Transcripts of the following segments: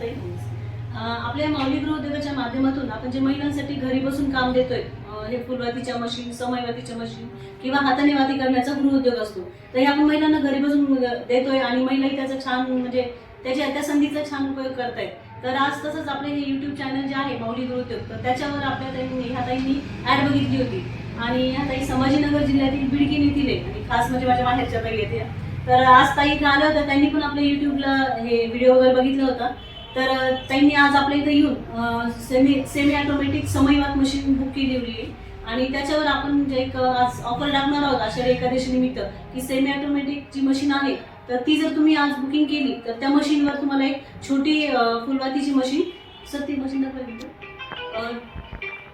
आपल्या माऊली गृह उद्योगाच्या माध्यमातून आपण जे महिलांसाठी घरी बसून काम देतोय हे फुलवातीच्या मशीन समयवातीच्या मशीन किंवा हाताने वाती करण्याचा गृह उद्योग असतो तर हे आपण महिलांना घरी बसून देतोय आणि महिलाही त्याचा छान म्हणजे त्याच्या त्या संधीचा छान उपयोग करतायत. तर आज तसंच आपले हे यूट्यूब चॅनल जे आहे माऊली गृह उद्योग तर त्याच्यावर आपल्या ताईंनी ह्या ताईंनी ॲड बघितली होती. आणि ह्या ताई संभाजीनगर जिल्ह्यातील बिडकीन येथील आहे आणि खास म्हणजे माझ्या माहेरच्या ताई येते तर आज ताई इथं आल्या होत्या त्यांनी पण आपल्या युट्यूबला हे व्हिडिओ वगैरे बघितला होता. तर त्यांनी आज आपल्या इथं येऊन सेमी सेमी ऑटोमॅटिक समयवात मशीन बुक केली होती. आणि त्याच्यावर आपण जे एक आज ऑफर टाकणार आहोत आषाढी एकादशी निमित्त की सेमी ऑटोमॅटिक जी मशीन आहे तर ती जर तुम्ही आज बुकिंग केली तर त्या मशीनवर तुम्हाला एक छोटी फुलवातीची मशीन सर ती मशीन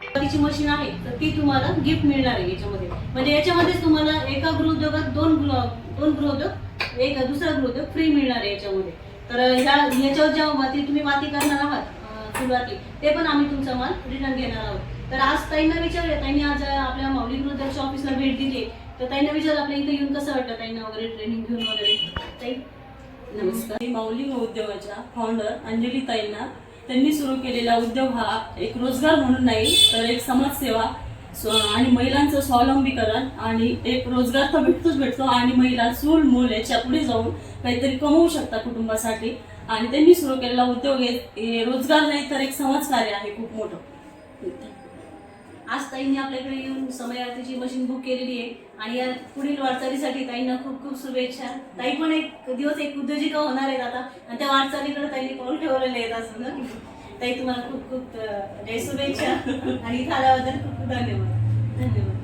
फुलवातीची मशीन आहे तर ती तुम्हाला गिफ्ट मिळणार आहे याच्यामध्ये. म्हणजे याच्यामध्येच तुम्हाला एका गृहउद्योगात दोन गृह दोन गृहउद्योग एक दुसरा गृहउद्योग फ्री मिळणार आहे याच्यामध्ये. तर ह्या याच्यावर ज्या माती तुम्ही माती करणार आहात अं, ते पण आम्ही तुमचा माल रिटर्न घेणार आहोत. तर आज ताईंना विचारूया ताईंनी आज आपल्या माऊली गृहदर्श ऑफिसला भेट दिली. तर ताईंना विचार आपल्या इथं येऊन कसं वाटतं ताईंना वगैरे ट्रेनिंग घेऊन वगैरे? ताई? नमस्कार. मी माऊली उद्योगाच्या फाउंडर अंजली ताईंना त्यांनी सुरू केलेला उद्योग हा एक रोजगार म्हणून नाही तर एक समाजसेवा आणि महिलांचं स्वावलंबीकरण आणि एक रोजगार तर भेटतोच भेटतो आणि महिला चूल मूल याच्यापुढे जाऊन काहीतरी कमवू शकता कुटुंबासाठी. आणि त्यांनी सुरू केलेला उद्योग हे रोजगार नाही तर एक समाजकार्य आहे खूप मोठं. आज ताईंनी आपल्याकडे येऊन समयार्थीची मशीन बुक केलेली आहे आणि या पुढील वाटचालीसाठी ताईंना खूप खूप शुभेच्छा. ताई पण एक दिवस एक उद्योजिका होणार आहेत आता. आणि त्या वाटचालीकडे ताईंनी पाऊल ठेवलेले आहेत असं ना ताई तुम्हाला खूप खूप जय शुभेच्छा. आणि इथं आल्याबद्दल खूप खूप धन्यवाद. धन्यवाद.